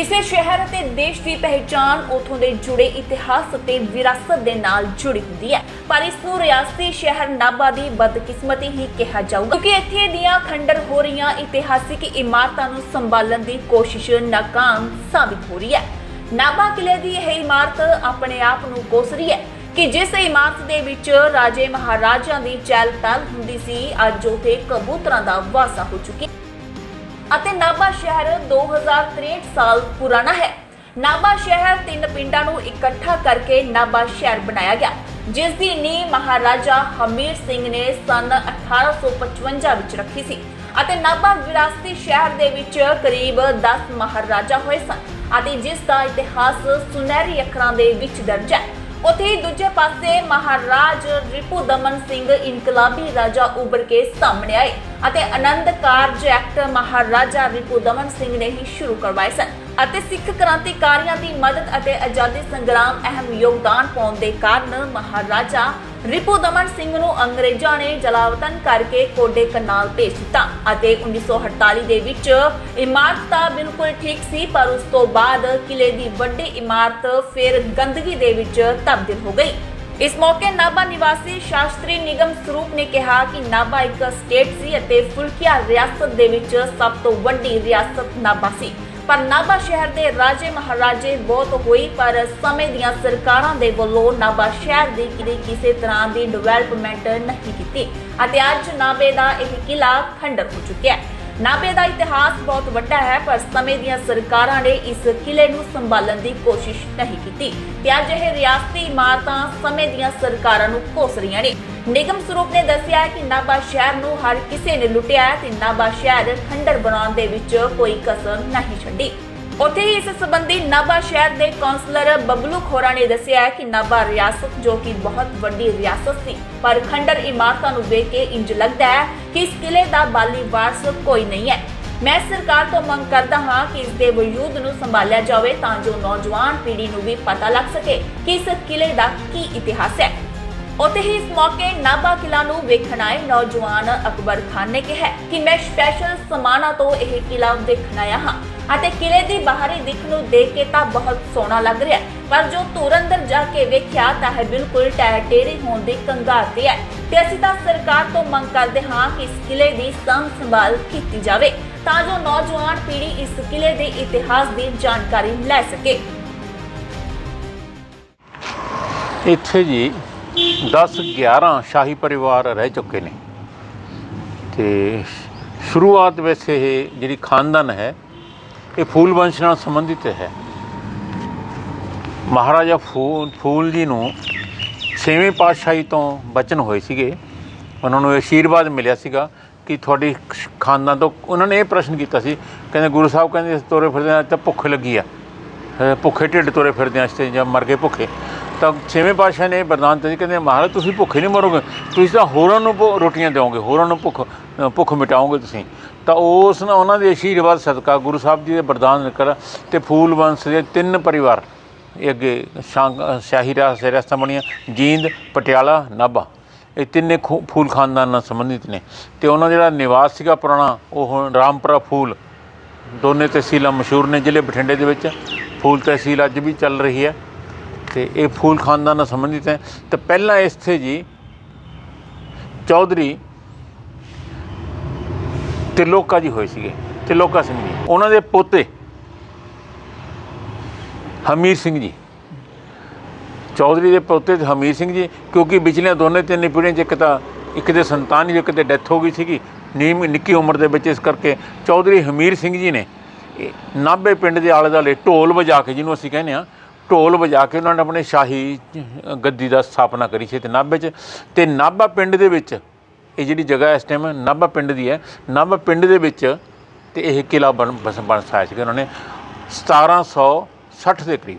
ਕਿਸੇ ਸ਼ਹਿਰ ਅਤੇ ਦੇਸ਼ ਦੀ ਪਹਿਚਾਣ ਉਥੋਂ ਦੇ ਜੁੜੇ ਇਤਿਹਾਸ ਅਤੇ ਵਿਰਾਸਤ ਦੇ ਨਾਲ ਜੁੜੀ ਹੁੰਦੀ ਹੈ। ਪਰ ਇਸ ਨੂੰ ਰਿਆਸਤੀ ਸ਼ਹਿਰ ਨਾਭਾ ਦੀ ਬਦਕਿਸਮਤੀ ਹੀ ਕਿਹਾ ਜਾਊਗਾ। ਕਿਉਂਕਿ ਇੱਥੇ ਦੀਆਂ ਖੰਡਰ ਹੋ ਰਹੀਆਂ ਇਤਿਹਾਸਿਕ ਇਮਾਰਤਾਂ ਨੂੰ ਸੰਭਾਲਣ ਦੀ ਕੋਸ਼ਿਸ਼ ਨਾਕਾਮ ਸਾਬਿਤ ਹੋ ਰਹੀ ਹੈ। ਨਾਭਾ ਕਿਲੇ ਦੀ ਇਹ ਇਮਾਰਤ ਆਪਣੇ ਆਪ ਨੂੰ ਕੋਸਰੀ ਹੈ ਕਿ ਜਿਸ ਇਮਾਰਤ ਦੇ ਵਿੱਚ ਰਾਜੇ ਮਹਾਰਾਜਾਂ ਦੀ ਚਹਿਲ ਪਹਿਲ ਹੁੰਦੀ ਸੀ, ਅੱਜ ਉਥੇ ਕਬੂਤਰਾਂ ਦਾ ਵਾਸਾ ਹੋ ਚੁੱਕੀ ਅਤੇ ਨਾਭਾ ਸ਼ਹਿਰ 2063 ਸਾਲ ਪੁਰਾਣਾ ਹੈ। ਨਾਭਾ ਸ਼ਹਿਰ ਤਿੰਨ ਪਿੰਡਾਂ ਨੂੰ ਇਕੱਠਾ ਕਰਕੇ ਨਾਭਾ ਸ਼ਹਿਰ ਬਣਾਇਆ ਗਿਆ, ਜਿਸ ਦੀ ਨੀਂਹ ਮਹਾਰਾਜਾ ਹਮੀਰ ਸਿੰਘ ਨੇ ਸੰਨ 1855 ਵਿੱਚ ਰੱਖੀ ਸੀ ਅਤੇ ਨਾਭਾ ਵਿਰਾਸਤੀ ਸ਼ਹਿਰ ਦੇ ਵਿੱਚ ਕਰੀਬ 10 ਮਹਾਰਾਜਾ ਹੋਏ ਸਨ ਅਤੇ ਜਿਸ ਦਾ ਇਤਿਹਾਸ ਸੁਨਹਿਰੀ ਅੱਖਰਾਂ ਦੇ ਵਿੱਚ ਦਰਜ ਹੈ। ਉੱਥੇ ਹੀ ਦੂਜੇ ਪਾਸੇ ਮਹਾਰਾਜ ਰਿਪੂ ਦਮਨ ਸਿੰਘ ਇਨਕਲਾਬੀ ਰਾਜਾ ਉਭਰ ਕੇ ਸਾਹਮਣੇ ਆਏ। ਅਤੇ ਆਨੰਦ ਕਾਰਜ ਐਕਟ ਮਹਾਰਾਜਾ ਰਿਪੂ ਦਮਨ ਸਿੰਘ ਨੇ ਹੀ ਸ਼ੁਰੂ ਕਰਵਾਏ ਸਨ ਅਤੇ ਸਿੱਖ ਕ੍ਰਾਂਤੀਕਾਰੀਆਂ ਦੀ ਮਦਦ ਅਤੇ ਆਜ਼ਾਦੀ ਸੰਗਰਾਮ ਅਹਿਮ ਯੋਗਦਾਨ ਪਾਉਣ ਦੇ ਕਾਰਨ ਮਹਾਰਾਜਾ ਰਿਪੂ ਦਮਨ ਸਿੰਘ ਨੂੰ ਅੰਗਰੇਜ਼ਾਂ ਨੇ ਜਲਾਵਤਨ ਕਰਕੇ ਕੋਡੇ ਕਨਾਲ ਭੇਜ ਦਿੱਤਾ ਅਤੇ 1948 ਦੇ ਵਿੱਚ ਇਮਾਰਤ ਤਾਂ ਬਿਲਕੁਲ ਠੀਕ ਸੀ, ਪਰ ਉਸ ਤੋਂ ਬਾਅਦ ਕਿਲੇ ਦੀ ਵੱਡੀ ਇਮਾਰਤ ਫਿਰ ਗੰਦਗੀ ਦੇ ਵਿੱਚ ਤਬਦੀਲ ਹੋ ਗਈ। ਇਸ ਮੌਕੇ ਨਾਭਾ ਨਿਵਾਸੀ ਸ਼ਾਸਤਰੀ ਨਿਗਮ ਸਰੂਪ ਨੇ ਕਿਹਾ ਕਿ ਨਾਭਾ ਇੱਕ ਸਟੇਟ ਸੀ ਅਤੇ ਫੁਲਕੀਆ ਰਿਆਸਤ ਦੇ ਵਿੱਚ ਸਭ ਤੋਂ ਵੱਡੀ ਰਿਆਸਤ ਨਾਭਾ ਸੀ। ਪਰ ਨਾਭਾ ਸ਼ਹਿਰ ਦੇ ਰਾਜੇ ਮਹਾਰਾਜੇ ਬਹੁਤ ਹੋਈ, ਪਰ ਸਮੇਂ ਦੀਆਂ ਸਰਕਾਰਾਂ ਦੇ ਵੱਲੋਂ ਨਾਭਾ ਸ਼ਹਿਰ ਦੀ ਕਿਤੇ ਕਿਸੇ ਤਰ੍ਹਾਂ ਦੀ ਡਿਵੈਲਪਮੈਂਟ ਨਹੀਂ ਕੀਤੀ ਅਤੇ ਅੱਜ ਨਾਭੇ ਦਾ ਇਹ ਕਿਲਾ ਖੰਡਰ ਹੋ ਚੁੱਕਿਆ ਹੈ। ਨਾਭੇ ਦਾ ਇਤਿਹਾਸ ਬਹੁਤ ਵੱਡਾ ਹੈ, ਪਰ ਸਮੇਂ ਦੀਆਂ ਸਰਕਾਰਾਂ ਨੇ ਇਸ ਕਿਲੇ ਨੂੰ ਸੰਭਾਲਣ ਦੀ ਕੋਸ਼ਿਸ਼ ਨਹੀਂ ਕੀਤੀ। ਤੇ ਅੱਜ ਇਹ ਰਿਆਸਤੀ ਇਮਾਰਤਾਂ ਸਮੇਂ ਦੀਆਂ ਸਰਕਾਰਾਂ ਨੂੰ ਕੋਸ ਰਹੀਆਂ ਨੇ। ਨਿਗਮ ਸਰੂਪ ਨੇ ਦੱਸਿਆ ਹੈ ਕਿ ਨਾਭਾ ਸ਼ਹਿਰ ਨੂੰ ਹਰ ਕਿਸੇ ਨੇ ਲੁੱਟਿਆ ਤੇ ਨਾਭਾ ਸ਼ਹਿਰ ਖੰਡਰ ਬਣਾਉਣ ਦੇ ਵਿੱਚ ਕੋਈ ਕਸਰ ਨਹੀਂ ਛੱਡੀ। ਉੱਥੇ ਹੀ ਇਸ ਸੰਬੰਧੀ ਨਾਭਾ ਸ਼ਹਿਰ ਦੇ ਕਾਉਂਸਲਰ ਬਬਲੂ ਖੋਰਾ ਨੇ ਦੱਸਿਆ ਕਿ ਨਾਭਾ ਰਿਆਸਤ, ਜੋ ਕਿ ਬਹੁਤ ਵੱਡੀ ਰਿਆਸਤ ਸੀ, ਪਰ ਖੰਡਰ ਇਮਾਰਤਾਂ ਨੂੰ ਵੇਖ ਕੇ ਇੰਜ ਲੱਗਦਾ ਹੈ ਕਿ ਇਸ ਕਿਲੇ ਦਾ ਬਾਲੀ ਵਾਰਸ ਕੋਈ ਨਹੀਂ ਹੈ। ਮੈਂ ਸਰਕਾਰ ਤੋਂ ਮੰਗ ਕਰਦਾ ਹਾਂ ਕਿ ਇਸ ਦੇ ਵਜੂਦ ਨੂੰ ਸੰਭਾਲਿਆ ਜਾਵੇ ਤਾਂ ਜੋ ਨੌਜਵਾਨ ਪੀੜ੍ਹੀ ਨੂੰ ਵੀ ਪਤਾ ਲੱਗ ਸਕੇ ਕਿ ਇਸ ਕਿਲੇ ਦਾ ਕੀ ਇਤਿਹਾਸ ਹੈ। ਉੱਥੇ ਹੀ ਇਸ ਮੌਕੇ ਨਾਭਾ ਕਿਲਾ ਨੂੰ ਵੇਖਣ ਆਏ ਨੌਜਵਾਨ ਅਕਬਰ ਖਾਨ ਨੇ ਕਿਹਾ ਕਿ ਮੈਂ ਸਪੈਸ਼ਲ ਸਮਾਨਾ ਤੋਂ ਇਹ ਕਿਲਾ ਵੇਖਣ ਆਇਆ ਹਾਂ। ਅਤੇ ਕਿਲੇ ਦੀ ਬਾਹਰੀ ਦਿੱਖ ਨੂੰ ਦੇਖ ਕੇ ਤਾਂ ਬਹੁਤ ਸੋਹਣਾ ਲੱਗ ਰਿਹਾ। ਪਰ ਜੋ ਧੁਰ ਜਾ ਕੇ ਵੇਖਿਆ ਤਾਂ ਹੈ ਬਿਲਕੁਲ ਟੈਟੇਰੀ ਹੋਣ ਦੀ ਕੰਗਾਰ ਤੇ ਹੈ ਤੇ ਅਸੀਂ ਤਾਂ ਸਰਕਾਰ ਤੋਂ ਮੰਗ ਕਰਦੇ ਹਾਂ ਕਿ ਇਸ ਕਿਲੇ ਦੀ ਸਾਂਭ ਸੰਭਾਲ ਕੀਤੀ ਜਾਵੇ ਤਾਂ ਜੋ ਨੌਜਵਾਨ ਪੀੜ੍ਹੀ ਇਸ ਕਿਲੇ ਦੇ ਇਤਿਹਾਸ ਦੀ ਜਾਣਕਾਰੀ ਲੈ ਸਕੇ। ਇੱਥੇ ਜੀ 10 11 ਸ਼ਾਹੀ ਪਰਿਵਾਰ ਰਹਿ ਚੁੱਕੇ ਨੇ। ਤੇ ਸ਼ੁਰੂਆਤ ਵਿੱਚ ਇਹ ਜਿਹੜੀ ਖਾਨਦਾਨ ਹੈ ਇਹ ਫੂਲ ਵੰਸ਼ ਨਾਲ ਸੰਬੰਧਿਤ ਹੈ। ਮਹਾਰਾਜਾ ਫੂਲ ਫੂਲ ਜੀ ਨੂੰ ਛੇਵੇਂ ਪਾਤਸ਼ਾਹੀ ਤੋਂ ਬਚਨ ਹੋਏ ਸੀਗੇ। ਉਹਨਾਂ ਨੂੰ ਆਸ਼ੀਰਵਾਦ ਮਿਲਿਆ ਸੀਗਾ ਕਿ ਤੁਹਾਡੀ ਖਾਨਦਾਨ ਤੋਂ ਉਹਨਾਂ ਨੇ ਇਹ ਪ੍ਰਸ਼ਨ ਕੀਤਾ ਸੀ, ਕਹਿੰਦੇ ਗੁਰੂ ਸਾਹਿਬ ਕਹਿੰਦੇ ਅਸੀਂ ਤੋਰੇ ਫਿਰਦੇ ਹਾਂ ਤਾਂ ਭੁੱਖ ਲੱਗੀ ਆ। ਭੁੱਖੇ ਢਿੱਡ ਤੋਰੇ ਫਿਰਦੇ ਆ ਇਸ ਜਾਂ ਮਰ ਗਏ ਭੁੱਖੇ। ਤਾਂ ਛੇਵੇਂ ਪਾਤਸ਼ਾਹ ਨੇ ਬਰਦਾਨ ਦਿੱਤਾ ਸੀ, ਕਹਿੰਦੇ ਮਹਾਰਾਜ ਤੁਸੀਂ ਭੁੱਖੇ ਨਹੀਂ ਮਰੋਗੇ, ਤੁਸੀਂ ਤਾਂ ਹੋਰਾਂ ਨੂੰ ਭੁ- ਰੋਟੀਆਂ ਦਿਓਗੇ, ਹੋਰਾਂ ਨੂੰ ਭੁੱਖ ਭੁੱਖ ਮਿਟਾਓਗੇ ਤੁਸੀਂ। ਤਾਂ ਉਸ ਨਾਲ ਉਹਨਾਂ ਦੇ ਆਸ਼ੀਰਵਾਦ ਸਦਕਾ ਗੁਰੂ ਸਾਹਿਬ ਜੀ ਦੇ ਵਰਦਾਨ ਨਿਕਲ ਤੇ ਫੂਲ ਵੰਸ਼ ਦੇ ਤਿੰਨ ਪਰਿਵਾਰ, ਇਹ ਅੱਗੇ ਸ਼ਾਂ- ਸ਼ਾਹੀ ਰਾਜ ਰਿਆਸਤਾਂ ਬਣੀਆਂ ਜੀਂਦ, ਪਟਿਆਲਾ, ਨਾਭਾ, ਇਹ ਤਿੰਨੇ ਖੂ- ਫੂਲ ਖਾਨਦਾਨ ਨਾਲ ਸੰਬੰਧਿਤ ਨੇ। ਤੇ ਉਹਨਾਂ ਦਾ ਜਿਹੜਾ ਨਿਵਾਸ ਸੀਗਾ ਪੁਰਾਣਾ, ਉਹ ਹੁਣ ਰਾਮਪੁਰਾ ਫੂਲ, ਦੋਨੇ ਤਹਿਸੀਲਾਂ ਮਸ਼ਹੂਰ ਨੇ, ਜ਼ਿਲ੍ਹੇ ਬਠਿੰਡੇ ਦੇ ਵਿੱਚ। ਫੂਲ ਤਹਿਸੀਲ ਅੱਜ ਵੀ ਚੱਲ ਰਹੀ ਹੈ ਤੇ ਇਹ ਫੂਲ ਖਾਨਦਾਨ ਨਾਲ ਸੰਬੰਧਿਤ ਹੈ। ਤੇ ਪਹਿਲਾਂ ਇੱਥੇ ਜੀ ਚੌਧਰੀ ਤਿਲੋਕਾ ਜੀ ਹੋਏ ਸੀਗੇ, ਤਿਲੋਕਾ ਸਿੰਘ ਜੀ। ਉਹਨਾਂ ਦੇ ਪੋਤੇ ਹਮੀਰ ਸਿੰਘ ਜੀ। ਚੌਧਰੀ ਦੇ ਪੋਤੇ ਹਮੀਰ ਸਿੰਘ ਜੀ, ਕਿਉਂਕਿ ਵਿਚਲੀਆਂ ਦੋਨੇ ਤਿੰਨ ਪੀੜ੍ਹੀਆਂ 'ਚ ਇੱਕ ਤਾਂ ਇੱਕ ਦੇ ਸੰਤਾਨ ਹੀ ਇੱਕ ਤੇ ਡੈਥ ਹੋ ਗਈ ਸੀਗੀ। ਨੀਮ ਨਿੱਕੀ ਉਮਰ ਦੇ ਵਿੱਚ ਇਸ ਕਰਕੇ ਚੌਧਰੀ ਹਮੀਰ ਸਿੰਘ ਜੀ ਨੇ ਨਾਭੇ ਪਿੰਡ ਦੇ ਆਲੇ ਦੁਆਲੇ ਢੋਲ ਵਜਾ ਕੇ, ਜਿਹਨੂੰ ਅਸੀਂ ਕਹਿੰਦੇ ਆ ਢੋਲ ਵਜਾ ਕੇ ਉਹਨਾਂ ਨੇ ਆਪਣੇ ਸ਼ਾਹੀ ਗੱਦੀ ਦਾ ਸਥਾਪਨਾ ਕਰੀ ਸੀ ਤੇ ਨਾਭੇ 'ਚ। ਤੇ ਨਾਭਾ ਪਿੰਡ ਦੇ ਵਿੱਚ ਇਹ ਜਿਹੜੀ ਜਗ੍ਹਾ ਇਸ ਟਾਈਮ ਨਾਭਾ ਪਿੰਡ ਦੀ ਹੈ, ਨਾਭਾ ਪਿੰਡ ਦੇ ਵਿੱਚ ਤੇ ਇਹ ਕਿਲਾ ਬਣ ਬਸ ਬਣ ਸੀਗਾ ਉਹਨਾਂ ਨੇ 1760 ਦੇ ਕਰੀਬ।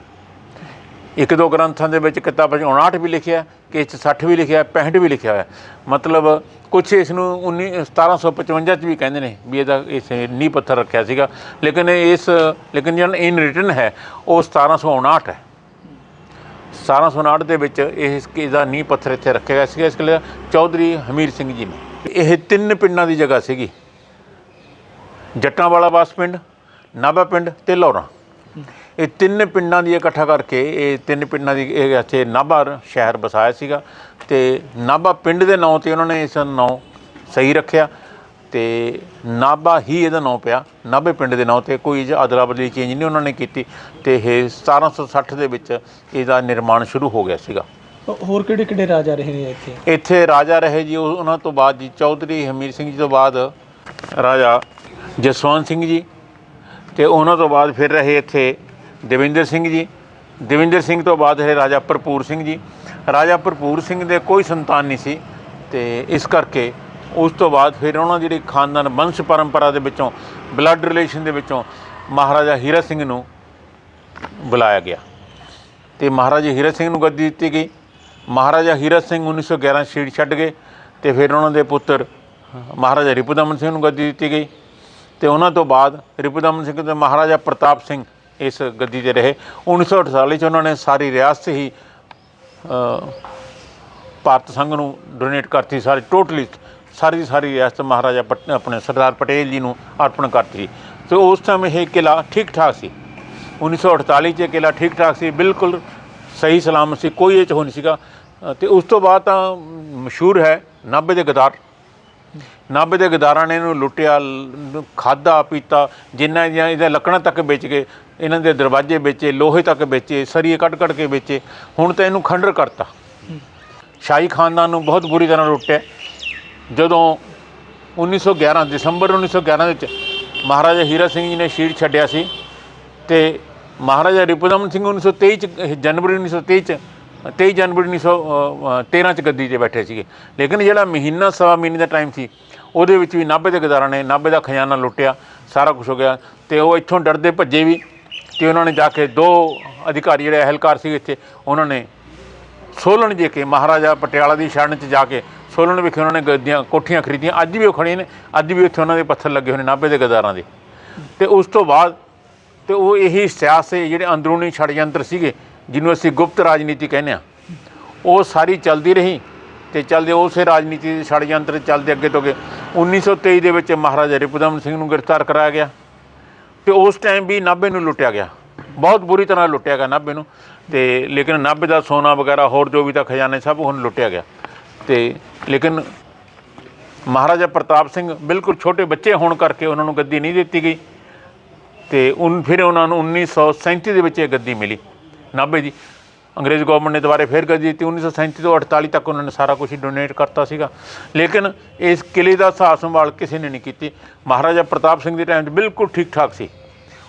ਇੱਕ ਦੋ ਗ੍ਰੰਥਾਂ ਦੇ ਵਿੱਚ ਕਿਤਾਬਾਂ 'ਚ 59 ਵੀ ਲਿਖਿਆ ਕਿ 60 ਵੀ ਲਿਖਿਆ 65 ਵੀ ਲਿਖਿਆ ਹੋਇਆ। ਮਤਲਬ ਕੁਝ ਇਸ ਨੂੰ 19 1755 ਚ ਵੀ ਕਹਿੰਦੇ ਨੇ ਵੀ ਇਹਦਾ ਇਸ ਨੀ ਪੱਥਰ ਰੱਖਿਆ ਸੀਗਾ। ਲੇਕਿਨ ਇਸ ਲੇਕਿਨ ਜਿਹੜਾ ਇਨ ਰਿਟਨ ਹੈ, ਉਹ 1759 ਹੈ। 1759 ਦੇ ਵਿੱਚ ਇਹ ਇਸ ਦਾ ਨੀ ਪੱਥਰ ਇੱਥੇ ਰੱਖਿਆ ਗਿਆ ਸੀਗਾ। ਇਸ ਲਈ ਚੌਧਰੀ ਹਮੀਰ ਸਿੰਘ ਜੀ ਨੇ। ਇਹ ਤਿੰਨ ਪਿੰਡਾਂ ਦੀ ਜਗ੍ਹਾ ਸੀਗੀ। ਜੱਟਾਂ ਵਾਲਾ ਬਾਸ ਪਿੰਡ, ਨਾਭਾ ਪਿੰਡ ਤੇ ਲੌਰਾ। ਇਹ ਤਿੰਨ ਪਿੰਡਾਂ ਦੀ ਇਕੱਠਾ ਕਰਕੇ ਇਹ ਤਿੰਨ ਪਿੰਡਾਂ ਦੀ ਇਹ ਇੱਥੇ ਨਾਭਾ ਸ਼ਹਿਰ ਵਸਾਇਆ ਸੀਗਾ। ਤੇ ਨਾਭਾ ਪਿੰਡ ਦੇ ਨਾਂ ਤੇ ਉਹਨਾਂ ਨੇ ਇਸ ਨਾਂ ਸਹੀ ਰੱਖਿਆ। ਤੇ ਨਾਭਾ ਹੀ ਇਹਦਾ ਨਾਂ ਪਿਆ। ਨਾਭੇ ਪਿੰਡ ਦੇ ਨਾਂ ਤੇ ਕੋਈ ਅਦਲਾ ਬਦਲੀ ਚੇਂਜ ਨਹੀਂ ਉਹਨਾਂ ਨੇ ਕੀਤੀ ਤੇ ਇਹ 1760 ਦੇ ਵਿੱਚ ਇਹਦਾ ਨਿਰਮਾਣ ਸ਼ੁਰੂ ਹੋ ਗਿਆ ਸੀਗਾ। ਹੋਰ ਕਿਹੜੇ ਕਿਹੜੇ ਰਾਜਾ ਰਹੇ ਨੇ ਇੱਥੇ? ਇੱਥੇ ਰਾਜਾ ਰਹੇ ਜੀ ਉਹ- ਉਹਨਾਂ ਤੋਂ ਬਾਅਦ ਜੀ ਚੌਧਰੀ ਹਮੀਰ ਸਿੰਘ ਜੀ ਤੋਂ ਬਾਅਦ ਰਾਜਾ ਜਸਵੰਤ ਸਿੰਘ ਜੀ ਤੇ ਉਹਨਾਂ ਤੋਂ ਬਾਅਦ ਫਿਰ ਰਹੇ ਇੱਥੇ ਦੇਵਿੰਦਰ ਸਿੰਘ ਜੀ। ਦੇਵਿੰਦਰ ਸਿੰਘ ਤੋਂ ਬਾਅਦ ਰਹੇ ਰਾਜਾ ਭਰਪੂਰ ਸਿੰਘ ਜੀ। ਰਾਜਾ ਭਰਪੂਰ ਸਿੰਘ ਦੇ ਕੋਈ ਸੰਤਾਨ ਨਹੀਂ ਸੀ ਤੇ ਇਸ ਕਰਕੇ ਉਸ ਤੋਂ ਬਾਅਦ ਫਿਰ ਉਹਨਾਂ ਜਿਹੜੀ ਖਾਨਦਾਨ ਵੰਸ਼ ਪਰੰਪਰਾ ਦੇ ਵਿੱਚੋਂ ਬਲੱਡ ਰਿਲੇਸ਼ਨ ਦੇ ਵਿੱਚੋਂ ਮਹਾਰਾਜਾ ਹੀਰਾ ਸਿੰਘ ਨੂੰ ਬੁਲਾਇਆ ਗਿਆ। ਤੇ ਮਹਾਰਾਜਾ ਹੀਰਾ ਸਿੰਘ ਨੂੰ ਗੱਦੀ ਦਿੱਤੀ ਗਈ। ਮਹਾਰਾਜਾ ਹੀਰਾ ਸਿੰਘ 1911 ਸੀਟ ਛੱਡ ਗਏ ਤੇ ਫਿਰ ਉਹਨਾਂ ਦੇ ਪੁੱਤਰ ਮਹਾਰਾਜਾ ਰਿਪੁਦਮਨ ਸਿੰਘ ਨੂੰ ਗੱਦੀ ਦਿੱਤੀ ਗਈ। ਤੇ ਉਹਨਾਂ ਤੋਂ ਬਾਅਦ ਰਿਪੁਦਮਨ ਸਿੰਘ ਤੇ ਮਹਾਰਾਜਾ ਪ੍ਰਤਾਪ ਸਿੰਘ ਇਸ ਗੱਦੀ ਤੇ ਰਹੇ। 1948 ਚ ਉਹਨਾਂ ਨੇ ਸਾਰੀ ਰਿਆਸਤ ਹੀ ਭਾਰਤ ਸੰਘ ਨੂੰ ਡੋਨੇਟ ਕਰਤੀ ਸਾਰੇ ਟੋਟਲੀ ਸਾਰੀ ਦੀ ਸਾਰੀ ਰਿਆਸਤ ਮਹਾਰਾਜਾ ਪਟ- ਆਪਣੇ ਸਰਦਾਰ ਪਟੇਲ ਜੀ ਨੂੰ ਅਰਪਣ ਕਰਤੀ। ਤੇ ਉਸ ਸਮੇਂ ਇਹ ਕਿਲਾ ਠੀਕ ਠਾਕ ਸੀ 1948 ਚ ਇਹ ਕਿਲਾ ਠੀਕ ਠਾਕ ਸੀ ਬਿਲਕੁਲ ਸਹੀ ਸਲਾਮਤ ਸੀ ਕੋਈ ਇਹ ਚ ਹੋ ਨਹੀਂ ਸੀਗਾ। ਅ, ਤੇ ਉਸ ਤੋਂ ਬਾਅਦ ਤਾਂ ਮਸ਼ਹੂਰ ਹੈ ਨਾਭੇ ਦੇ ਗਦਾਰ। ਨਾਭੇ ਦੇ ਗਦਾਰਾਂ ਨੇ ਇਹਨੂੰ ਲੁੱਟਿਆ ਲ- ਖਾਧਾ ਪੀਤਾ ਜਿੰਨਾ ਦੀਆਂ ਇਹਦੇ ਲੱਕੜਾਂ ਤੱਕ ਵੇਚ ਕੇ ਇਹਨਾਂ ਦੇ ਦਰਵਾਜ਼ੇ ਵੇਚੇ ਲੋਹੇ ਤੱਕ ਵੇਚੇ ਸਰੀਏ ਕੱਢ ਕੱਢ ਕੇ ਵੇਚੇ ਹੁਣ ਤਾਂ ਇਹਨੂੰ ਖੰਡਰ ਕਰਤਾ। ਸ਼ਾਹੀ ਖਾਨਦਾਨ ਨੂੰ ਬਹੁਤ ਬੁਰੀ ਤਰ੍ਹਾਂ ਲੁੱਟਿਆ। ਜਦੋਂ 1911 ਦਸੰਬਰ 1911 ਵਿੱਚ ਮਹਾਰਾਜਾ ਹੀਰਾ ਸਿੰਘ ਜੀ ਨੇ ਸ਼ੀਰ ਛੱਡਿਆ ਸੀ ਤੇ ਮਹਾਰਾਜਾ ਰਿਪੁਦਮਨ ਸਿੰਘ 1923 ਚ, ਇਹ ਜਨਵਰੀ 1923 ਚ 23 ਜਨਵਰੀ 1913 ਚ ਗੱਦੀ ਤੇ ਬੈਠੇ ਸੀਗੇ। ਲੇਕਿਨ ਜਿਹੜਾ ਮਹੀਨਾ ਸਵਾ ਮਹੀਨੇ ਦਾ ਟਾਈਮ ਸੀ, ਉਹਦੇ ਵਿੱਚ ਵੀ ਨਾਭੇ ਦੇ ਗਦਾਰਾਂ ਨੇ, ਨਾਭੇ ਦਾ ਖਜ਼ਾਨਾ ਲੁੱਟਿਆ, ਸਾਰਾ ਕੁਝ ਹੋ ਗਿਆ ਤੇ ਉਹ ਇੱਥੋਂ ਡਰਦੇ ਭੱਜੇ ਵੀ ਤੇ ਉਹਨਾਂ ਨੇ ਜਾ ਕੇ ਦੋ ਅਧਿਕਾਰੀ ਜਿਹੜੇ ਅਹਿਲਕਾਰ ਸੀ ਇੱਥੇ, ਉਹਨਾਂ ਨੇ ਸੋਲਣ ਜੇ ਕੇ ਮਹਾਰਾਜਾ ਪਟਿਆਲਾ ਦੀ ਸ਼ਰਨ 'ਚ ਜਾ ਕੇ ਸੋਲਣ ਵਿਖੇ ਉਹਨਾਂ ਨੇ ਗੱਦੀਆਂ ਕੋਠੀਆਂ ਖਰੀਦੀਆਂ। ਅੱਜ ਵੀ ਉਹ ਖੜੀਆਂ ਨੇ। ਅੱਜ ਵੀ ਉੱਥੇ ਉਹਨਾਂ ਦੇ ਪੱਥਰ ਲੱਗੇ ਹੋਏ ਨੇ ਨਾਭੇ ਦੇ ਗਦਾਰਾਂ ਦੇ। ਤੇ ਉਸ ਤੋਂ ਬਾਅਦ ਤੇ ਉਹ ਇਹੀ ਸਿਆਸੇ ਜਿਹੜੇ ਅੰਦਰੂਨੀ ਛੜਯੰਤਰ ਸੀਗੇ, ਜਿਹਨੂੰ ਅਸੀਂ ਗੁਪਤ ਰਾਜਨੀਤੀ ਕਹਿੰਦੇ ਆ ਉਹ ਸਾਰੀ ਚੱਲਦੀ ਰਹੀ ਤੇ ਚੱਲਦੇ ਉਸੇ ਰਾਜਨੀਤੀ ਦੇ ਛੜਯੰਤਰ ਚੱਲਦੇ ਅੱਗੇ ਤੋਂ ਅੱਗੇ। 1923 ਦੇ ਵਿੱਚ ਮਹਾਰਾਜਾ ਰਿਪੁਦਮਨ ਸਿੰਘ ਨੂੰ ਗ੍ਰਿਫਤਾਰ ਕਰਾਇਆ ਗਿਆ ਤੇ ਉਸ ਟਾਈਮ ਵੀ ਨਾਭੇ ਨੂੰ ਲੁੱਟਿਆ ਗਿਆ। ਬਹੁਤ ਬੁਰੀ ਤਰ੍ਹਾਂ ਲੁੱਟਿਆ ਗਿਆ ਨਾਭੇ ਨੂੰ ਤੇ ਲੇਕਿਨ ਨਾਭੇ ਦਾ ਸੋਨਾ ਵਗੈਰਾ ਹੋਰ ਜੋ ਵੀ ਤਾਂ ਖਜ਼ਾਨੇ ਸਭ ਹੁਣ ਲੁੱਟਿਆ ਗਿਆ। ਤੇ ਲੇਕਿਨ ਮਹਾਰਾਜਾ ਪ੍ਰਤਾਪ ਸਿੰਘ ਬਿਲਕੁਲ ਛੋਟੇ ਬੱਚੇ ਹੋਣ ਕਰਕੇ ਉਹਨਾਂ ਨੂੰ ਗੱਦੀ ਨਹੀਂ ਦਿੱਤੀ ਗਈ ਤੇ ਉਨ ਫਿਰ ਉਹਨਾਂ ਨੂੰ 1937 ਦੇ ਵਿੱਚ ਇਹ ਗੱਦੀ ਮਿਲੀ। ਨਾਭੇ ਦੀ ਅੰਗਰੇਜ਼ ਗਵਰਨਮੈਂਟ ਨੇ ਦੁਬਾਰੇ ਫਿਰ ਗੱਦੀ ਦਿੱਤੀ। 1937 ਤੋਂ 48 ਤੱਕ ਉਹਨਾਂ ਨੇ ਸਾਰਾ ਕੁਝ ਡੋਨੇਟ ਕਰਤਾ ਸੀਗਾ। ਲੇਕਿਨ ਇਸ ਕਿਲੇ ਦਾ ਹਿਸਾਬ ਸੰਭਾਲ ਕਿਸੇ ਨੇ ਨਹੀਂ ਕੀਤੀ। ਮਹਾਰਾਜਾ ਪ੍ਰਤਾਪ ਸਿੰਘ ਦੇ ਟਾਈਮ 'ਚ ਬਿਲਕੁਲ ਠੀਕ ਠਾਕ ਸੀ।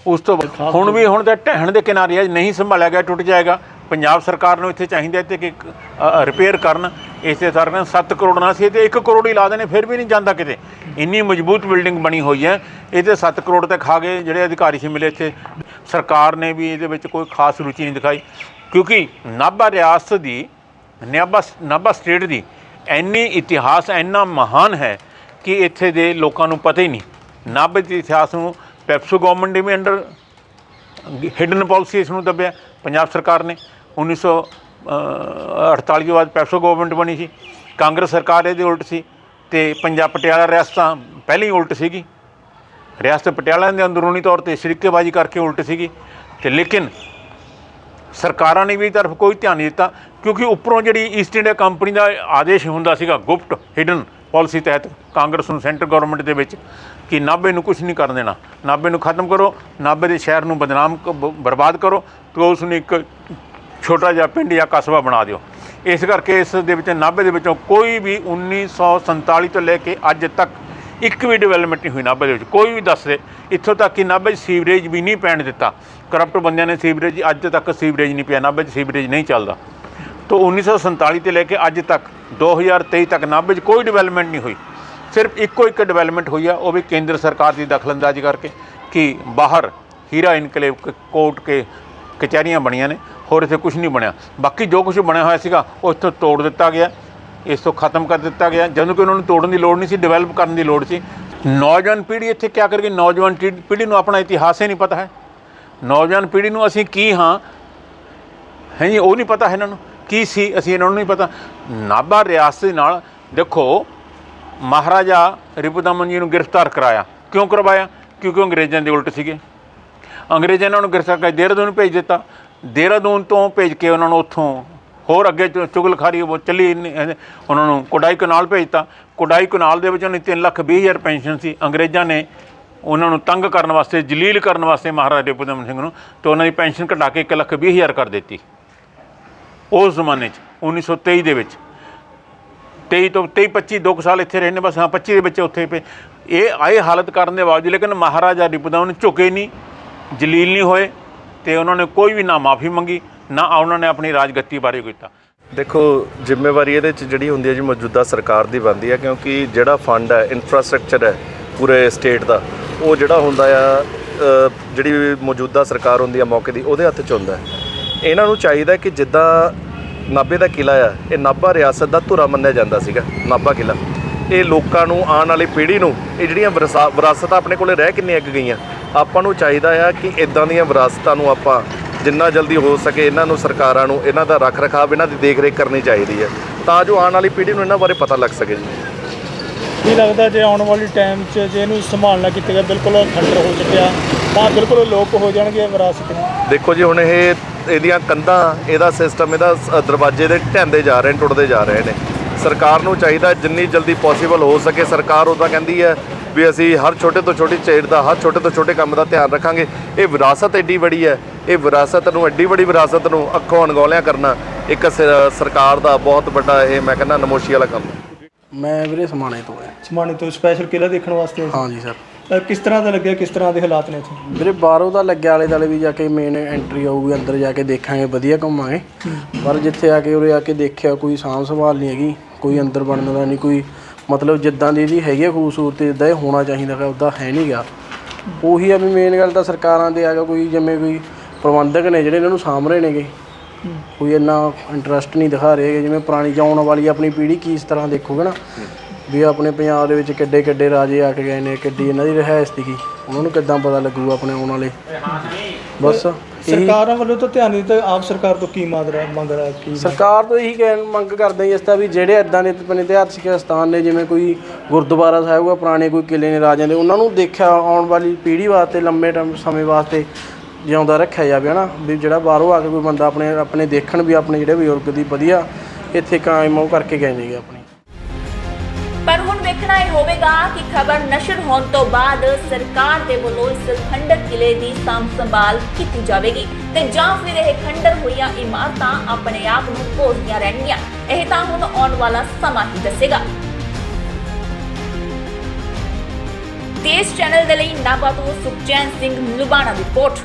ਉਸ ਤੋਂ ਬਾਅਦ ਹੁਣ ਵੀ ਹੁਣ ਤਾਂ ਢਹਿਣ ਦੇ ਕਿਨਾਰੇ ਹੈ ਨਹੀਂ ਸੰਭਾਲਿਆ ਗਿਆ ਟੁੱਟ ਜਾਏਗਾ। ਪੰਜਾਬ ਸਰਕਾਰ ਨੂੰ ਇੱਥੇ ਚਾਹੀਦਾ ਤੇ ਕਿ ਰਿਪੇਅਰ ਕਰਨ। ਇਸੇ ਤਰ੍ਹਾਂ 7 ਕਰੋੜ ਨਾਲ ਸੀ ਤੇ 1 ਕਰੋੜ ਹੀ ਲਾ ਦੇਣੇ, ਫਿਰ ਵੀ ਨਹੀਂ ਜਾਂਦਾ ਕਿਤੇ। ਇੰਨੀ ਮਜ਼ਬੂਤ ਬਿਲਡਿੰਗ ਬਣੀ ਹੋਈ ਹੈ ਇਹ ਤੇ 7 ਕਰੋੜ ਤੇ ਖਾ ਗਏ ਜਿਹੜੇ ਅਧਿਕਾਰੀ ਸੀ ਮਿਲੇ ਇੱਥੇ। ਸਰਕਾਰ ਨੇ ਵੀ ਇਹਦੇ ਵਿੱਚ ਕੋਈ ਖਾਸ ਰੁਚੀ ਨਹੀਂ ਦਿਖਾਈ, ਕਿਉਂਕਿ ਨਾਭਾ ਰਿਆਸਤ ਦੀ, ਨਾਭਾ ਨਾਭਾ ਸਟੇਟ ਦੀ ਇੰਨੀ ਇਤਿਹਾਸ ਇੰਨਾ ਮਹਾਨ ਹੈ ਕਿ ਇੱਥੇ ਦੇ ਲੋਕਾਂ ਨੂੰ ਪਤਾ ਹੀ ਨਹੀਂ। ਨਾਭੇ ਦੇ ਇਤਿਹਾਸ ਨੂੰ ਪੈਪਸੋ ਗਵਰਨਮੈਂਟ ਨੇ ਵੀ ਅੰਡਰ, ਹਿਡਨ ਪਾਲਿਸੀ ਇਸ ਨੂੰ ਦੱਬਿਆ, ਪੰਜਾਬ ਸਰਕਾਰ ਨੇ। 1948 ਤੋਂ ਬਾਅਦ ਪੈਪਸੋ ਗਵਰਨਮੈਂਟ ਬਣੀ ਸੀ ਕਾਂਗਰਸ ਸਰਕਾਰ ਇਹਦੇ ਉਲਟ ਸੀ ਤੇ ਪੰਜਾਬ ਪਟਿਆਲਾ ਰਿਆਸਤਾਂ ਪਹਿਲਾਂ ਹੀ ਉਲਟ ਸੀਗੀ ਰਿਆਸਤ ਪਟਿਆਲਾ ਦੇ ਅੰਦਰੂਨੀ ਤੌਰ ਤੇ ਸ਼ਰੀਕੇਬਾਜ਼ੀ ਕਰਕੇ ਉਲਟ ਸੀਗੀ ਤੇ ਲੇਕਿਨ ਸਰਕਾਰਾਂ ਨੇ ਵੀ ਇਹ ਤਰਫ ਕੋਈ ਧਿਆਨ ਨਹੀਂ ਦਿੱਤਾ ਕਿਉਂਕਿ ਉੱਪਰੋਂ ਜਿਹੜੀ ਈਸਟ ਇੰਡੀਆ ਕੰਪਨੀ ਦਾ ਆਦੇਸ਼ ਹੁੰਦਾ ਸੀਗਾ ਗੁਪਤ ਹਿਡਨ ਪਾਲਿਸੀ ਤਹਿਤ ਕਾਂਗਰਸ ਨੂੰ ਸੈਂਟਰ ਗਵਰਨਮੈਂਟ ਦੇ ਵਿੱਚ ਕਿ ਨਾਭੇ ਨੂੰ ਕੁਝ ਨਹੀਂ ਕਰਨ ਦੇਣਾ ਨਾਭੇ ਨੂੰ ਖਤਮ ਕਰੋ ਨਾਭੇ ਦੇ ਸ਼ਹਿਰ ਨੂੰ ਬਦਨਾਮ ਬਰਬਾਦ ਕਰੋ ਤੇ ਉਸ ਨੂੰ ਇੱਕ ਛੋਟਾ ਜਿਹਾ ਪਿੰਡ ਜਾਂ ਕਸਬਾ ਬਣਾ ਦਿਓ। ਇਸ ਕਰਕੇ ਇਸ ਦੇ ਵਿੱਚ ਨਾਭੇ ਦੇ ਵਿੱਚੋਂ ਕੋਈ ਵੀ 1947 ਤੋਂ ਲੈ ਕੇ ਅੱਜ ਤੱਕ ਇੱਕ ਵੀ ਡਿਵੈਲਪਮੈਂਟ ਨਹੀਂ ਹੋਈ ਨਾਭੇ ਦੇ ਵਿੱਚ। ਕੋਈ ਵੀ ਦੱਸ ਦੇ, ਇੱਥੋਂ ਤੱਕ ਕਿ ਨਾਭੇ 'ਚ ਸੀਵਰੇਜ ਵੀ ਨਹੀਂ ਪੈਣ ਦਿੱਤਾ। ਕਰਪਟ ਬੰਦਿਆਂ ਨੇ ਸੀਵਰੇਜ, ਅੱਜ ਤੱਕ ਸੀਵਰੇਜ ਨਹੀਂ ਪਿਆ, ਨਾਭੇ 'ਚ ਸੀਵਰੇਜ ਨਹੀਂ ਚੱਲਦਾ। ਤੋਂ 1947 'ਤੇ ਲੈ ਕੇ ਅੱਜ ਤੱਕ 2023 ਤੱਕ ਨਾਭੇ 'ਚ ਕੋਈ ਡਿਵੈਲਪਮੈਂਟ ਨਹੀਂ ਹੋਈ। ਸਿਰਫ ਇੱਕੋ ਇੱਕ ਡਿਵੈਲਪਮੈਂਟ ਹੋਈ ਆ, ਉਹ ਵੀ ਕੇਂਦਰ ਸਰਕਾਰ ਦੀ ਦਖਲਅੰਦਾਜ਼ੀ ਕਰਕੇ ਕਿ ਬਾਹਰ ਹੀਰਾ ਇਨਕਲੇਵ ਕ- ਕੋਰਟ ਕੇ ਕਚਹਿਰੀਆਂ ਬਣੀਆਂ ਨੇ, ਹੋਰ ਇੱਥੇ ਕੁਝ ਨਹੀਂ ਬਣਿਆ। ਬਾਕੀ ਜੋ ਕੁਝ ਬਣਿਆ ਹੋਇਆ ਸੀਗਾ, ਉਹ ਇੱਥੋਂ ਤੋੜ ਦਿੱਤਾ ਗਿਆ। ਇਸ ਤੋਂ ਖਤਮ ਕਰ ਦਿੱਤਾ ਗਿਆ। ਜਦੋਂ ਕਿ ਉਹਨਾਂ ਨੂੰ ਤੋੜਨ ਦੀ ਲੋੜ ਨਹੀਂ ਸੀ ਡਿਵੈਲਪ ਕਰਨ ਦੀ ਲੋੜ ਸੀ। ਨੌਜਵਾਨ ਪੀੜ੍ਹੀ ਇੱਥੇ ਕੀ ਕਰਕੇ ਨੌਜਵਾਨ ਪੀੜ੍ਹੀ ਨੂੰ ਆਪਣਾ ਇਤਿਹਾਸ ਹੀ ਨਹੀਂ ਪਤਾ ਹੈ। ਨੌਜਵਾਨ ਪੀੜ੍ਹੀ ਨੂੰ ਅਸੀਂ ਕੀ ਹਾਂ? ਹੈ ਜੀ, ਉਹ ਨਹੀਂ ਪਤਾ ਹੈ ਇਹਨਾਂ ਨੂੰ। ਕੀ ਸੀ ਅਸੀਂ ਇਹਨਾਂ ਨੂੰ ਨਹੀਂ ਪਤਾ। ਨਾਭਾ ਰਿਆਸਤ ਦੇ ਨਾਲ, ਦੇਖੋ, ਮਹਾਰਾਜਾ ਰਿਪੁਦਮਨ ਜੀ ਨੂੰ ਗ੍ਰਿਫਤਾਰ ਕਰਾਇਆ। ਕਿਉਂ ਕਰਵਾਇਆ? ਕਿਉਂਕਿ ਉਹ ਅੰਗਰੇਜ਼ਾਂ ਦੇ ਉਲਟ ਸੀਗੇ। ਅੰਗਰੇਜ਼ਾਂ ਨੇ ਉਹਨਾਂ ਨੂੰ ਗ੍ਰਿਫਤਾਰ ਕਰਕੇ ਦੇਹਰਾਦੂਨ ਭੇਜ ਦਿੱਤਾ। ਦੇਹਰਾਦੂਨ ਤੋਂ ਭੇਜ ਕੇ ਉਹਨਾਂ ਨੂੰ ਉੱਥੋਂ ਹੋਰ ਅੱਗੇ ਚੁ- ਚੁਗਲਖਾਰੀ ਉਹ ਚੱਲੀ ਉਹਨਾਂ ਨੂੰ ਕੋਡਾਈ ਕਨਾਲ ਭੇਜਤਾ ਕੋਡਾਈ ਕਨਾਲ ਦੇ ਵਿੱਚ ਉਹਨਾਂ ਦੀ 3 ਲੱਖ ਵੀਹ ਹਜ਼ਾਰ ਪੈਨਸ਼ਨ ਸੀ। ਅੰਗਰੇਜ਼ਾਂ ਨੇ ਉਹਨਾਂ ਨੂੰ ਤੰਗ ਕਰਨ ਵਾਸਤੇ, ਜਲੀਲ ਕਰਨ ਵਾਸਤੇ ਮਹਾਰਾਜਾ ਰਿਪੁਦਮਨ ਸਿੰਘ ਨੂੰ ਤੇ ਉਹਨਾਂ ਦੀ ਪੈਨਸ਼ਨ ਘਟਾ ਕੇ 1 ਲੱਖ ਵੀਹ ਹਜ਼ਾਰ ਕਰ ਦਿੱਤੀ। ਉਸ ਜ਼ਮਾਨੇ 'ਚ 1923 ਦੇ ਵਿੱਚ। 23 ਤੋਂ 23 25 ਦੋ ਕੁ ਸਾਲ ਇੱਥੇ ਰਹੇ ਨੇ, ਬਸ ਹਾਂ 25 ਦੇ ਵਿੱਚ ਉੱਥੇ ਪਏ ਇਹ ਆਏ ਹਾਲਤ ਕਰਨ ਦੇ ਬਾਵਜੂਦ, ਲੇਕਿਨ ਮਹਾਰਾਜਾ ਰਿਪੁਦਮਨ ਝੁਕੇ ਨਹੀਂ। ਜਲੀਲ ਨਹੀਂ ਹੋਏ ਤੇ ਉਹਨਾਂ ਨੇ ਕੋਈ ਵੀ ਨਾ ਮਾਫੀ ਮੰਗੀ, ਨਾ ਉਹਨਾਂ ਨੇ ਆਪਣੀ ਰਾਜਗੱਤੀ ਬਾਰੇ ਕੀਤਾ ਦੇਖੋ, ਜ਼ਿੰਮੇਵਾਰੀ ਇਹਦੇ ਚ ਜਿਹੜੀ ਹੁੰਦੀ ਹੈ ਜੀ ਮੌਜੂਦਾ ਸਰਕਾਰ ਦੀ ਬਣਦੀ ਹੈ, ਕਿਉਂਕਿ ਜਿਹੜਾ ਫੰਡ ਹੈ ਇਨਫਰਾਸਟ੍ਰਕਚਰ ਹੈ ਪੂਰੇ ਸਟੇਟ ਦਾ, ਉਹ ਜਿਹੜਾ ਹੁੰਦਾ ਆ ਜਿਹੜੀ ਮੌਜੂਦਾ ਸਰਕਾਰ ਹੁੰਦੀ ਆ ਮੌਕੇ ਦੀ, ਉਹਦੇ ਹੱਥ 'ਚ ਹੁੰਦਾ ਇਹਨਾਂ ਨੂੰ ਚਾਹੀਦਾ ਕਿ ਜਿੱਦਾਂ ਨਾਭੇ ਦਾ ਕਿਲਾ ਆ, ਇਹ ਨਾਭਾ ਰਿਆਸਤ ਦਾ ਧੁਰਾ ਮੰਨਿਆ ਜਾਂਦਾ ਸੀਗਾ, ਨਾਭਾ ਕਿਲਾ ਇਹ ਲੋਕਾਂ ਨੂੰ, ਆਉਣ ਵਾਲੀ ਪੀੜ੍ਹੀ ਨੂੰ, ਇਹ ਜਿਹੜੀਆਂ ਵਿਰਸਾ- ਵਿਰਾਸਤਾਂ ਆਪਣੇ ਕੋਲੇ ਰਹਿ ਕਿੰਨੀਆਂ ਕੁ ਗਈਆਂ ਆਪਾਂ ਨੂੰ ਚਾਹੀਦਾ ਆ ਕਿ ਇਦਾਂ ਦੀਆਂ ਵਿਰਾਸਤਾਂ ਨੂੰ ਆਪਾਂ ਜਿੰਨਾ ਜਲਦੀ ਹੋ ਸਕੇ ਇਹਨਾਂ ਨੂੰ ਸਰਕਾਰਾਂ ਨੂੰ ਇਹਨਾਂ ਦਾ ਰੱਖ ਰਖਾਵ ਇਹਨਾਂ ਦੀ ਦੇਖ ਰੇਖ ਕਰਨੀ ਚਾਹੀਦੀ ਹੈ ਤਾਂ ਜੋ ਆਉਣ ਵਾਲੀ ਪੀੜ੍ਹੀ ਨੂੰ ਇਹਨਾਂ ਬਾਰੇ ਪਤਾ ਲੱਗ ਸਕੇ। ਜੀ ਕੀ ਲੱਗਦਾ ਜੇ ਆਉਣ ਵਾਲੀ ਟਾਈਮ 'ਚ ਜੇ ਇਹਨੂੰ ਸੰਭਾਲਣਾ ਕੀਤਾ ਗਿਆ ਬਿਲਕੁਲ ਖੰਡਰ ਹੋ ਚੁੱਕਿਆ ਤਾਂ ਬਿਲਕੁਲ ਲੋਪ ਹੋ ਜਾਣਗੇ ਵਿਰਾਸਤ ਨੂੰ। ਦੇਖੋ ਜੀ ਹੁਣ ਇਹ ਇਹਦੀਆਂ ਕੰਧਾਂ ਇਹਦਾ ਸਿਸਟਮ ਇਹਦਾ ਦਰਵਾਜ਼ੇ ਦੇ ਢਹਿੰਦੇ ਜਾ ਰਹੇ ਨੇ ਟੁੱਟਦੇ ਜਾ ਰਹੇ ਨੇ। ਸਰਕਾਰ ਨੂੰ ਚਾਹੀਦਾ ਜਿੰਨੀ ਜਲਦੀ ਪੋਸੀਬਲ ਹੋ ਸਕੇ ਸਰਕਾਰ ਉਹਦਾ ਕਹਿੰਦੀ ਹੈ ਵੀ ਅਸੀਂ ਹਰ ਛੋਟੇ ਤੋਂ ਛੋਟੀ ਚੀਜ਼ ਦਾ ਹਰ ਛੋਟੇ ਤੋਂ ਛੋਟੇ ਕੰਮ ਦਾ ਧਿਆਨ ਰੱਖਾਂਗੇ। ਇਹ ਵਿਰਾਸਤ ਐਡੀ ਬੜੀ ਹੈ। ਇਹ ਵਿਰਾਸਤ ਨੂੰ ਐਡੀ ਬੜੀ ਵਿਰਾਸਤ ਨੂੰ ਅੱਖੋਂ ਅਣਗੌਲਿਆਂ ਕਰਨਾ ਇੱਕ ਸਰਕਾਰ ਦਾ ਬਹੁਤ ਵੱਡਾ ਇਹ ਮੈਂ ਕਹਿੰਦਾ ਨਮੋਸ਼ੀ ਵਾਲਾ ਕੰਮ ਹੈ। ਮੈਂ ਵੀਰੇ ਸਮਾਣੇ ਤੋਂ ਹੈ। ਸਮਾਣੇ ਤੋਂ ਸਪੈਸ਼ਲ ਕਿਲਾ ਦੇਖਣ ਵਾਸਤੇ। ਹਾਂਜੀ ਸਰ। ਕਿਸ ਤਰ੍ਹਾਂ ਦਾ ਲੱਗਿਆ ਕਿਸ ਤਰ੍ਹਾਂ ਦੇ ਹਾਲਾਤ ਨੇ ਇੱਥੇ? ਵੀਰੇ ਬਾਹਰੋਂ ਤਾਂ ਲੱਗਿਆ ਆਲੇ ਦੁਆਲੇ ਵੀ ਜਾ ਕੇ ਮੇਨ ਐਂਟਰੀ ਆਊਗੀ ਅੰਦਰ ਜਾ ਕੇ ਦੇਖਾਂਗੇ ਵਧੀਆ ਘੁੰਮਾਂਗੇ ਪਰ ਜਿੱਥੇ ਆ ਕੇ ਉਰੇ ਆ ਕੇ ਦੇਖਿਆ ਕੋਈ ਸਾਂਭ ਸੰਭਾਲ ਨਹੀਂ ਹੈਗੀ ਕੋਈ ਅੰਦਰ ਬਣਨ ਦਾ ਨਹੀਂ ਕੋਈ ਮਤਲਬ ਜਿੱਦਾਂ ਦੀ ਇਹਦੀ ਹੈਗੀ ਆ ਖੂਬਸੂਰਤੀ, ਜਿੱਦਾਂ ਇਹ ਹੋਣਾ ਚਾਹੀਦਾ ਹੈ ਉੱਦਾਂ ਹੈ ਨਹੀਂਗਾ ਉਹੀ ਆ ਵੀ ਮੇਨ ਗੱਲ ਤਾਂ ਸਰਕਾਰਾਂ ਦੇ ਆ ਕੋਈ ਜਿਵੇਂ ਕੋਈ ਪ੍ਰਬੰਧਕ ਨੇ ਜਿਹੜੇ ਇਹਨਾਂ ਨੂੰ ਸਾਂਭ ਰਹੇ ਨੇਗੇ। ਕੋਈ ਇੰਨਾ ਇੰਟਰਸਟ ਨਹੀਂ ਦਿਖਾ ਰਹੇ ਜਿਵੇਂ ਪੁਰਾਣੀ ਜਾਉਣ ਵਾਲੀ ਆਪਣੀ ਪੀੜ੍ਹੀ ਕੀ ਇਸ ਤਰ੍ਹਾਂ ਦੇਖੂਗਾ ਨਾ। ਵੀ ਆਪਣੇ ਪੰਜਾਬ ਦੇ ਵਿੱਚ ਕਿੱਡੇ ਕਿੱਡੇ ਰਾਜੇ ਆ ਕੇ ਗਏ ਨੇ, ਕਿੱਡੀ ਇਹਨਾਂ ਦੀ ਰਿਹਾਇਸ਼ ਸੀਗੀ। ਉਹਨਾਂ ਨੂੰ ਕਿੱਦਾਂ ਪਤਾ ਲੱਗੂਗਾ ਆਪਣੇ ਆਉਣ ਵਾਲੇ? ਬਸ ਇਹੀ ਸਰਕਾਰਾਂ ਵੱਲੋਂ ਤਾਂ ਧਿਆਨ ਨਹੀਂ ਦਿੱਤਾ ਆਪ ਸਰਕਾਰ ਤੋਂ ਕੀ ਮੰਗ ਰਿਹਾ ਮੰਗ ਰਿਹਾ ਕੀ ਸਰਕਾਰ ਤੋਂ ਇਹੀ ਕਹਿਣ ਮੰਗ ਕਰਦੇ ਹਾਂ ਇਸ ਦਾ ਵੀ ਜਿਹੜੇ ਇਦਾਂ ਦੇ ਆਪਣੇ ਇਤਿਹਾਸਿਕ ਸਥਾਨ ਨੇ ਜਿਵੇਂ ਕੋਈ ਗੁਰਦੁਆਰਾ ਸਾਹਿਬ ਆ ਪੁਰਾਣੇ ਕੋਈ ਕਿਲੇ ਨੇ ਰਾਜਿਆਂ ਦੇ ਉਹਨਾਂ ਨੂੰ ਦੇਖਿਆ ਆਉਣ ਵਾਲੀ ਪੀੜ੍ਹੀ ਵਾਸਤੇ ਲੰਮੇ ਟਾਈਮ ਸਮੇਂ ਵਾਸਤੇ ਜਿਉਂਦਾ ਰੱਖਿਆ ਜਾਵੇ ਹਨਾ? ਵੀ ਜਿਹੜਾ ਬਾਹਰੋਂ ਆ ਕੇ ਕੋਈ ਬੰਦਾ ਆਪਣੇ ਆਪਣੇ ਦੇਖਣ ਵੀ ਆਪਣੇ ਜਿਹੜੇ ਬਜ਼ੁਰਗ ਦੀ ਵਧੀਆ ਇੱਥੇ ਕਾਇਮ ਉਹ ਕਰਕੇ ਗਏ ਨੇਗੇ ਆਪਣੀ। ਪਰ ਹੁਣ ਵੇਖਣਾ ਇਹ ਹੋਵੇਗਾ ਕਿ ਖਬਰ ਨਸ਼ਰ ਹੋਣ ਤੋਂ ਬਾਅਦ ਸਰਕਾਰ ਦੇ ਵੱਲੋਂ ਇਸ ਖੰਡਰ ਕਿਲੇ ਦੀ ਸਾਂਭ ਸੰਭਾਲ ਕੀਤੀ ਜਾਵੇਗੀ ਤੇ ਜਾਂ ਫਿਰ ਇਹ ਖੰਡਰ ਹੋਈਆਂ ਇਮਾਰਤਾਂ ਆਪਣੇ ਆਪ ਨੂੰ ਭੋਗਦੀਆਂ ਰਹਿਣਗੀਆਂ। ਇਹ ਤਾਂ ਹੁਣ ਆਉਣ ਵਾਲਾ ਸਮਾਂ ਹੀ ਦੱਸੇਗਾ। ਤੇਜ਼ ਚੈਨਲ ਦੇ ਲਈ ਨਾਭਾ ਤੋਂ ਸੁਖਚੈਨ ਸਿੰਘ ਲੁਬਾਣਾ ਰਿਪੋਰਟ।